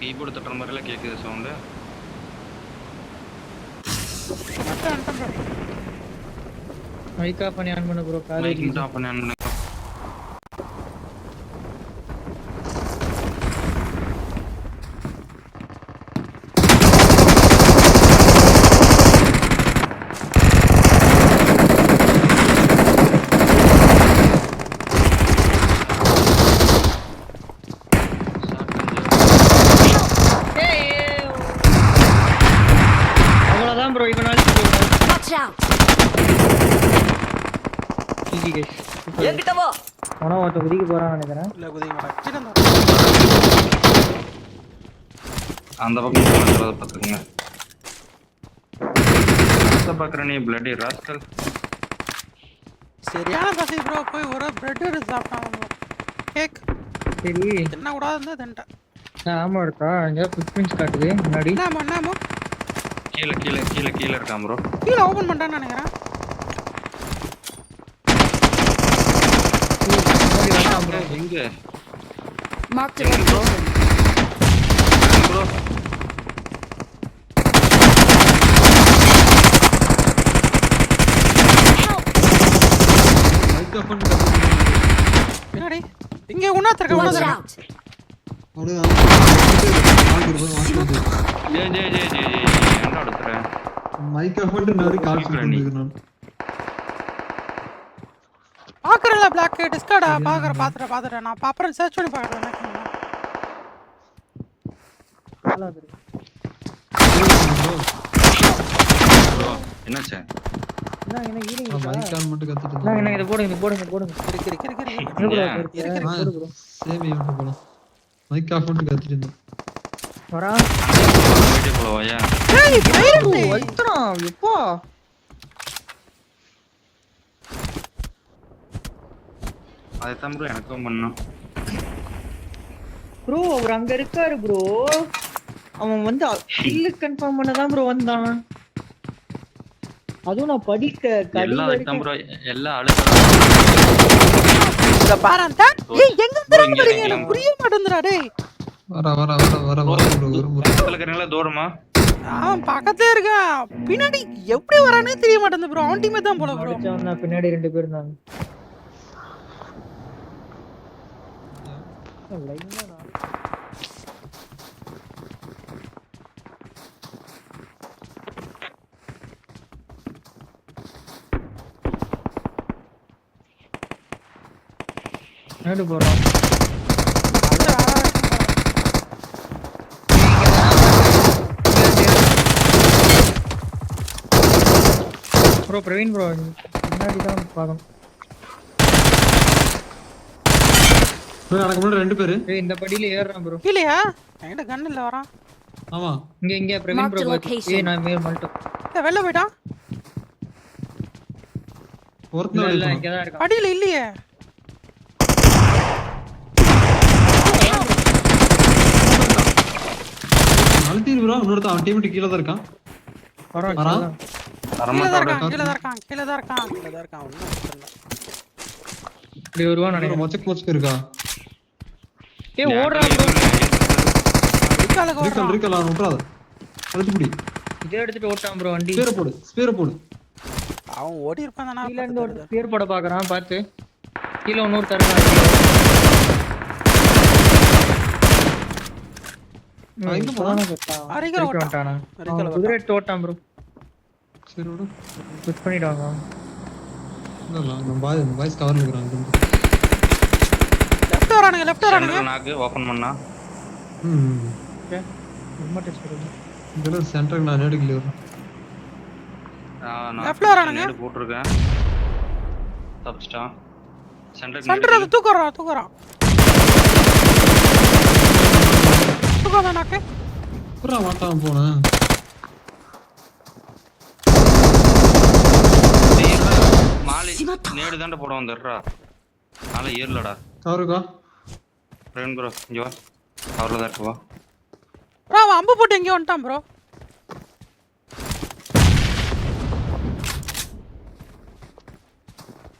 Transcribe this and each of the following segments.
Keyboard தட்டுற மாதிரிலாம் கேட்குது சவுண்டு. மைக் ஆஃப் பண்ணி ஆன் பண்ணு ப்ரோ காலேஜ் மைக் ஆஃப் பண்ணி அனுப்புங்க. அவ்வளவுதான் ப்ரோ இவனால Watch out! ஜிஜி கேஸ் என்கிட்ட வா ஒருத்த குதிக்க போறான்னு நினைக்கிறேன். இல்ல குதிக்க மாட்டேன். இருந்து அந்த பக்கம் பார்த்துக்குங்க பார்க்குற நீ பிளட்டி ராஸ்கல் சரியான பசி ப்ரோ போய் ஒரு பிரெட் எடுத்து கேக் சரி. கூடாது தின்ட்டேன். நான் ஆமா இருக்கா? இங்க ஃபுட் பிரிண்ட்ஸ் காட்டுது முன்னாடி. என்னமோ என்னமோ கீழே கீழே கீழே கீழே இருக்கான் ப்ரோ கீழே ஓபன் பண்ணிட்டான்னு நினைக்கிறேன். வேணாம் ப்ரோ எங்க. ப்ரோ பின்னாடி இங்க உணாத்திருக்க உணாத்திருக்க வாங்கிட்டு ஜே ஜே ஜே ஜே ஜே என்ன எடுத்துறேன் மைக் ஆஃப் பண்ணிட்டு நான் கால் பண்ணிட்டு பாக்குறல பிளாக் டிஸ்கார்டா பாக்குற பாத்துறேன் பாத்துறேன். நான் அப்புறம் சர்ச் பண்ணி பாக்குறேன் என்னாச்சு? என்ன என்ன ஈலிங் மைக் ஆன் மட்டும் கத்துட்டு என்ன இதை போடுங்க இது போடுங்க போடுங்க இருக்கு இருக்கு இருக்கு இருக்கு என்ன ப்ரோ ஏன்? இருக்கு இருக்கு போடு ப்ரோ சேம் ஈவென்ட் போலாம் மைக் ஆஃப் பண்ணிட்டு கத்திட்டு இருந்தேன் வரா வீடியோ போலவாயா ஏய் பைரட் வச்சுறான் எப்போ அதைத்தான் ப்ரோ எனக்கும் பண்ணோம் ப்ரோ அவர் அங்க இருக்காரு ப்ரோ அவன் வந்து இல்லு கன்ஃபார்ம் பண்ணதான் ப்ரோ வந்தான். அதுவும் நான் படிக்க எல்லாம் வைத்தான் ப்ரோ எல்லாம் பாரு அந்த ஏய் எங்க இருந்து வரீங்க எனக்கு புரிய மாட்டேங்குதுடா டேய். வர வர வர வர வர bro, ஒரு முறை பக்கத்துல இருக்கிறீங்களா? தூரமா அவன் பக்கத்துல இருக்கான் பின்னாடி எப்படி வரானே தெரிய மாட்டேங்குது ப்ரோ அவன் டீமே தான் போல ப்ரோ பின்னாடி ரெண்டு பேர் இருந்தாங்க. லைனா நான் நேடு போறோம் ப்ரோ பிரவீன் ப்ரோ முன்னாடி தான் பார்க்கணும் bro, எனக்கு முன்னாடி ரெண்டு பேரு. இந்த படியில ஏறுறான் ப்ரோ. இல்லையா என்கிட்ட கன் இல்ல வரான் ஆமா. இங்க இங்க பிரவீன் ப்ரோ. ஏய் நான் மேல் மல்ட்டோம் ஒருத்தன் இல்ல. இங்க தான் இருக்கான். அடியில இல்லையே. அழுத்திரு bro இன்னொருத்தன் அவன் டீம் கீழே தான் இருக்கான். வரான். கீழே தான். இருக்கான் கீழே தான் இருக்கான் கீழே தான் இருக்கான் கீழே தான் இருக்கான். ஒண்ணும் பிரச்சனை இல்ல. இப்படி வருவான் நினைக்கிறேன். மொச்சக்கு மொச்சக்கு இருக்கா? ஏய் ஓடுறான் ப்ரோ அவன் விட்றாத அழுத்தி பிடி. இதே எடுத்துட்டு ஓட்டான் ப்ரோ வண்டி. ஸ்பேரை போடு ஸ்பேரை போடு. அவன் ஓடி இருப்பான் தானே கீழ இருந்து ஒரு பேர் போட பாக்குறான் பாத்து. கீழ இன்னொரு தருவான் அவன் எங்க போனான்? அரிக்கல ஓட்டான். அரிக்கல குதிரை ஓட்டான். ப்ரோ சரி விடு. புஷ் பண்ணிடுவாங்க. இல்ல நம்ம பாய் பாய்ஸ் இருக்கிறாங்க. லெஃப்ட் வரானுங்க லெஃப்ட் வரானுங்க நாக்கு ஓபன் பண்ணா. ம் ஓகே ரொம்ப டெஸ்ட் பண்ணுங்க இதெல்லாம் சென்டருக்கு நான் வரும் ஆ, நான் Left ல வரானுங்க. நேடு போட்டிருக்கேன். தப்பிச்சிட்டான். சென்டர் சென்டர் அது தூக்குறான் தூக்குறான். தூக்காத நாக்கு புறா மாட்டான் போனேன் மாலை நேடு தாண்ட போட வந்துடுறா நாளை ஏறலடா. கவருக்கா பிரவீன் ப்ரோ இங்க வா. அவரில் தான் இருக்கு வா. ப்ரோ அவன் அம்பு போட்டு எங்கேயோ வந்துட்டான் ப்ரோ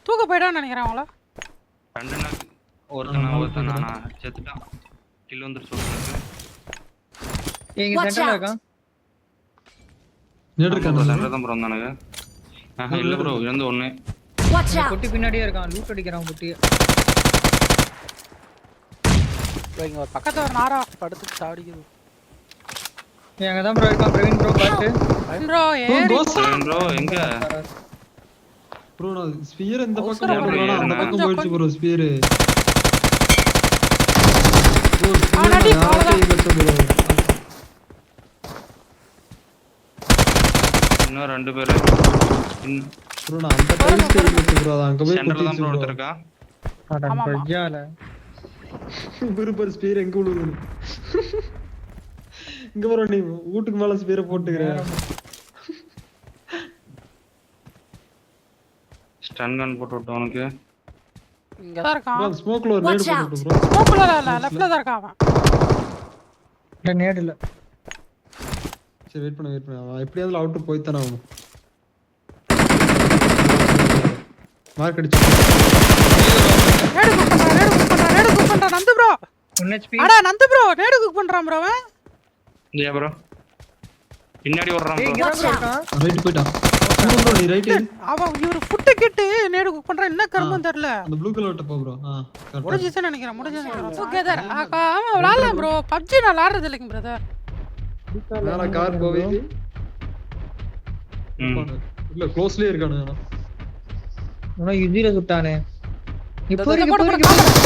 தூக்க போயிட்டான்னு நினைக்கிறேன் அவங்கள. ரெண்டு நாள் ஒருத்தனா ஒருத்தன் நானா? செத்துட்டான். கில் எங்க சென்டர்ல out. இருக்கான் நேடு இருக்கானு. சென்டர் தான் ப்ரோ வந்தானுங்க. ஆஹா இல்ல ப்ரோ இருந்து ஒண்ணு! பொட்டி பின்னாடியே இருக்கான். லூட் அடிக்கிறான் bro, இங்க ஒரு பக்கத்துல ஒரு நாரா படுத்து சாடிக்குது. எங்க தான் ப்ரோ இருக்கான் பிரவீன் ப்ரோ பாத்து. ப்ரோ ஏறி ப்ரோ எங்க? ப்ரோ நான் ஸ்பியர் இந்த பக்கம் போடுறேன் அந்த. பக்கம் போயிடுச்சு ப்ரோ ஸ்பியர் ஆனாடி. இன்னும் ரெண்டு பேரு. ப்ரோ நான் அந்த டைம் ப்ரோ அங்க போய் சென்டர்ல தான் ப்ரோ ஒருத்தர் ப்ரோ இருக்கா அட. பையால பெருப்பர் ஸ்பியர் எங்க விழுகுது இங்க ப்ரோ நீ வீட்டுக்கு மேல ஸ்பியரை போட்டுக்கிற ஸ்டன் கன் போட்டு விட்டோம் உனக்கு. இங்க தான் இருக்கான். ஸ்மோக்ல ஒரு நேடு. போட்டு ப்ரோ ஸ்மோக்ல இல்ல லெஃப்ட்ல தான் இருக்கான் அவன். இல்ல நேடு இல்ல. சரி வெயிட் பண்ண வெயிட் பண்ண. அவன் எப்படியாவது அவுட் போய் தானே ஆகணும். மார்க் அடிச்சு. நேடு குக் பண்றான் நேடு நேடு குக் பண்றான் நந்து ப்ரோ ஒன் ஹெச்பி அடா நந்து ப்ரோ நேடு குக் பண்றான் ப்ரோ அவன். ஏன் ப்ரோ பின்னாடி ஏய் ப்ரோ ரைட் போயிட்டான் ப்ரோ நீ ரைட் அவன் இவரு ஃபுட்டு கிட்டு நேடு குக் பண்றான். என்ன கருமம் தெரியல. அந்த ப்ளூ கலர் போ ப்ரோ. முடிஞ்சிச்சுன்னு நினைக்கிறேன் முடிஞ்சு நினைக்கிறேன். டுகெதர் ஆமா விளாடலாம் ப்ரோ பப்ஜி நான் விளாடுறது இல்லைங்க பிரதர் மேல கார் போவே ம். இல்ல க்ளோஸ்லயே இருக்கானு. ஆனா யுதிர சுட்டானே இப்போ போடு இருக்கு போடு இப்போ போடு இருக்கு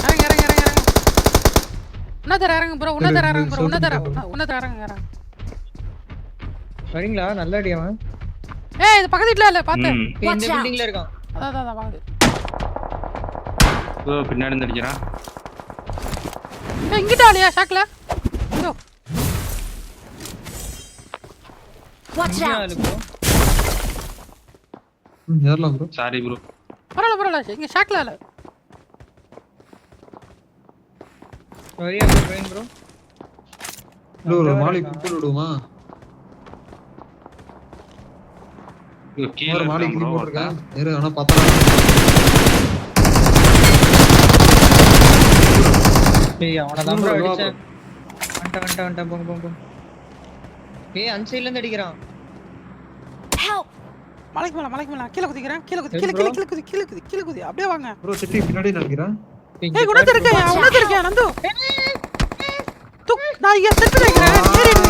இறங்க இறங்க இறங்க இறங்க உன்னதர இறங்க ப்ரோ உன்னதர இறங்க ப்ரோ உன்னதர இறங்க இறங்க வரீங்களா? நல்ல அடி அவன் ஏய் இது பக்கத்து வீட்ல இல்ல பாத்து. இந்த. பில்டிங்ல இருக்கான் அதான் அதான், அதான் வாங்குது ப்ரோ பின்னாடி இருந்து அடிக்கிறான் ஏய் இங்கிட்ட ஆளியா ஷாக்ல ஐயோ Watch இங்கேயும் out! ஆளு bro. ம், ஏறலாம் ப்ரோ சாரி ப்ரோ பரவாயில்ல பரவாயில்ல இங்க ஷாக்ல இல்ல வரியா ஒரு மாலை விடுமா ஒரு மாலை போட்டிருக்கேன் ஆனா பார்த்தா ஏய் அவனை தான் அடிச்சேன். போங்க போங்க. ஏய் அந்த சைடுல இருந்து அடிக்கிறான்! மலைக்கு மேல மலைக்கு மேல. கீழே குதிக்கிறேன். கீழே குதி கீழே? கீழே கீழே குதி கீழே குதி கீழே குதி. அப்படியே வாங்க. ப்ரோ செட்டி பின்னாடி நினைக்கிறேன் ஏய் உனக்கு இருக்கேன் உனக்கு இருக்கேன் நந்து. துக் நான் இங்க செல்ஃபி வைக்கிறேன் ஏறிடு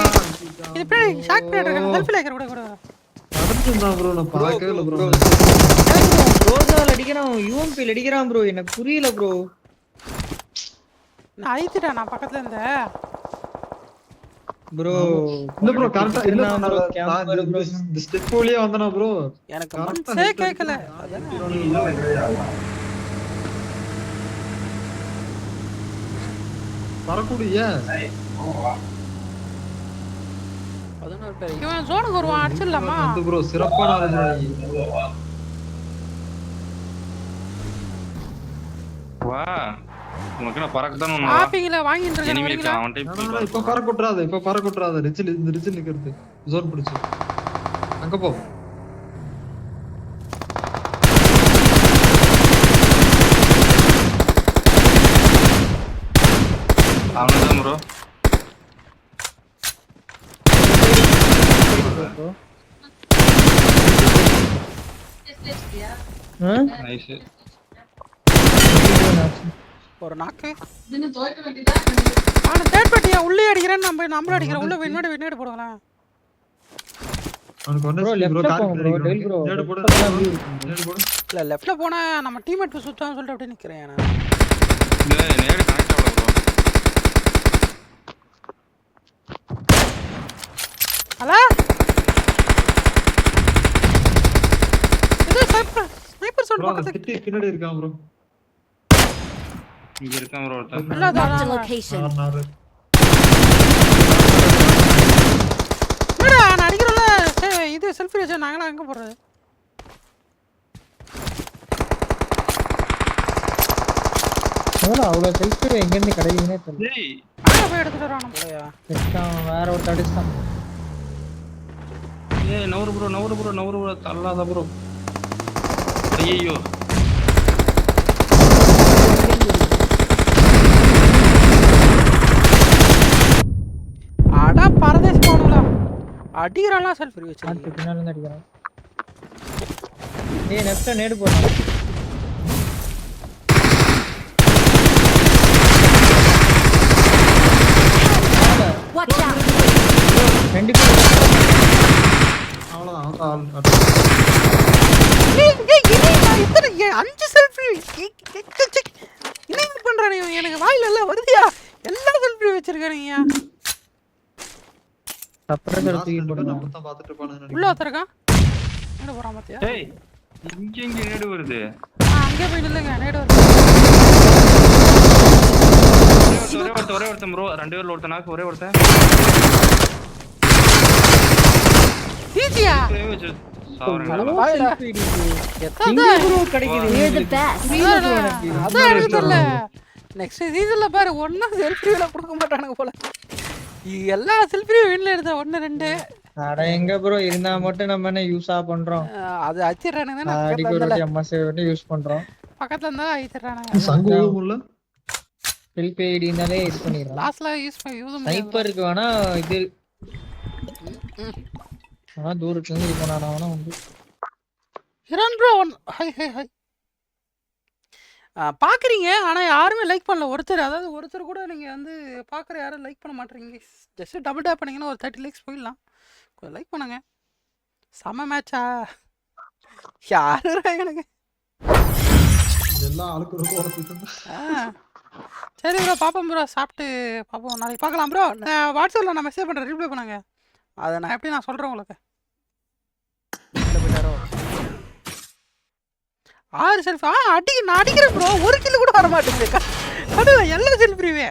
இது பின்னாடி ஷாக் பின்னாடி இருக்கேன் செல்ஃபி வைக்கிறேன் கூட கூட. நடந்துருந்தான் ப்ரோ நான் பார்க்கவே இல்லை ப்ரோ ரோசால் அடிக்கிறான் ப்ரோ எனக்கு புரியல ப்ரோ நான் அழித்துட்டேன் நான் பக்கத்துல இருந்தேன். ப்ரோ இல்ல ப்ரோ கரெக்டா இல்ல. இந்த ஸ்டெப் வந்தனா ப்ரோ எனக்கு மனசே வரக்கூடிய பதினோரு பேர். இவன் ஜோனுக்கு வருவான் அடிச்சிடலாமா வந்து ப்ரோ சிறப்பான ஆளுமை. வா. உனக்கு நான் பறக்க தானே ஆப்பிங்கள வாங்கிட்டு இருக்கேன் எனிமி வேணாம், இப்ப பறக்க விட்டுறாத இப்ப பறக்க விட்டுறாத ரிச்சில் இந்த ரிச்சில் நிக்கிறது ஜோன் பிடிச்சு. அங்க போ. ப்ரோ நைஸ் ஒரு நாக்கு. ஆனா தேர்ட் பார்ட்டியா உள்ளே அடிக்கிறேன் நம்ம நம்மளும் அடிக்கிறோம். உள்ள விண்ணாடி விண்ணாடி போடுங்களேன். இல்ல லெஃப்ட்ல போனா நம்ம டீம்மேட் சுத்தான்னு சொல்லிட்டு அப்படியே நிக்கிறேன் நான் இல்ல நேடு கனெக்ட் ஆகல ப்ரோ ஹலோ இது ஸ்னைப்பர் ஸ்னைப்பர் சவுண்ட் பக்கத்துல பின்னாடி இருக்கான் ப்ரோ இங்க இருக்கான் ப்ரோ ஒருத்தன். இல்ல நான் அடிக்கிறோம்ல? சே- இது செல்ஃபி நாங்களாம் எங்க போறது? அவ்வளோ செல்ஃபி எங்கேருந்து கிடைக்குதுன்னே தெரியல. ஷார்ட்ல வரணும். வேற ஒரு ஏய் நவுறு ப்ரோ நவுறு ப்ரோ நவுறு ப்ரோ தள்ளாத ப்ரோ ஐயோ அடா பரதேஸ் போனலாம் அடிக்கிறான்லாம் செல்ஃபி வச்சு பின்னாடி அடிக்கிறான். ஏய் நெக்ஸ்ட் நேடு போறான். Watch out! ரெண்டு அவ்வளவுதான் ஏய், அஞ்சு செல்ஃபி என்ன பண்றானே? எனக்கு வாயில எல்லாம் வருதியா எல்லா செல்ஃபி வச்சிருக்கானுங்க last தூக்கி பார்த்துட்டு இருப்பானுங்க உள்ள. ஒருத்தருக்கான் என்ன போறான் பாத்தியா ஏய் இங்க இங்க நேடு வருது ஆ, அங்கே போய் நில்லுங்க நேடு வருது ஒரே ஒருத்தன், ஒரே ஒருத்தன். ஒரே ஒருத்தன் ப்ரோ ரெண்டு பேர்ல ஒருத்தன் நாக்கு ஒரே ஒருத்தன் ஈஸியா நெக்ஸ்ட் சீசன்ல பாரு ஒன்னா செல்ஃபில கொடுக்க மாட்டானுங்க போல. எல்லா செல்ஃபியும் வீட்ல எடுத்த ஒன்னு ரெண்டு. அட எங்க ப்ரோ இருந்தா மட்டும் நம்ம என்ன யூஸா பண்றோம்? அது அச்சிடுறானுங்க அடிக்க ஒரு வாட்டி அம்மா சேவ் பண்ணி யூஸ் பண்றோம். பக்கத்துல இருந்தா அழிச்சிடுறானுங்க சங்கு ஹெல்ப் ஐடினாலே இது பண்ணிடுறோம் லாஸ்ட்ல யூஸ் பண்ணி யூஸ் ஸ்னைப்பருக்கு வேணா இது. ஆனா தூரத்துல இருந்து பண்ணானா வேணா உண்டு Hiran bro one high high high பார்க்குறீங்க ஆனால் யாருமே லைக் பண்ணல. ஒருத்தர் அதாவது ஒருத்தர் கூட நீங்கள் வந்து பார்க்குற யாரும் லைக் பண்ண மாட்டேறீங்க ஜஸ்ட் டபுள் டேப் பண்ணீங்கன்னா ஒரு தேர்ட்டி லைக்ஸ் போயிடலாம். கொஞ்சம் லைக் பண்ணுங்க. செம மேட்சா யாரு எனக்கு? எல்லா ஆளுக்கு ரொம்ப உடச்சுட்டு ஆ. சரி ப்ரோ பார்ப்போம் ப்ரோ சாப்பிட்டு பார்ப்போம் நாளைக்கு பார்க்கலாம் ப்ரோ வாட்ஸ்அப்பில் நான் மெசேஜ் பண்ணுறேன் ரிப்ளை பண்ணுங்க. அதை நான் எப்படி நான் சொல்கிறேன் உங்களுக்கு? ஆறு செல்ஃபி ஆ அடி நான் அடிக்கிறேன் ப்ரோ ஒரு கிலோ கூட வர மாட்டேங்குது கடவுளே எல்லா செல்ஃபியுமே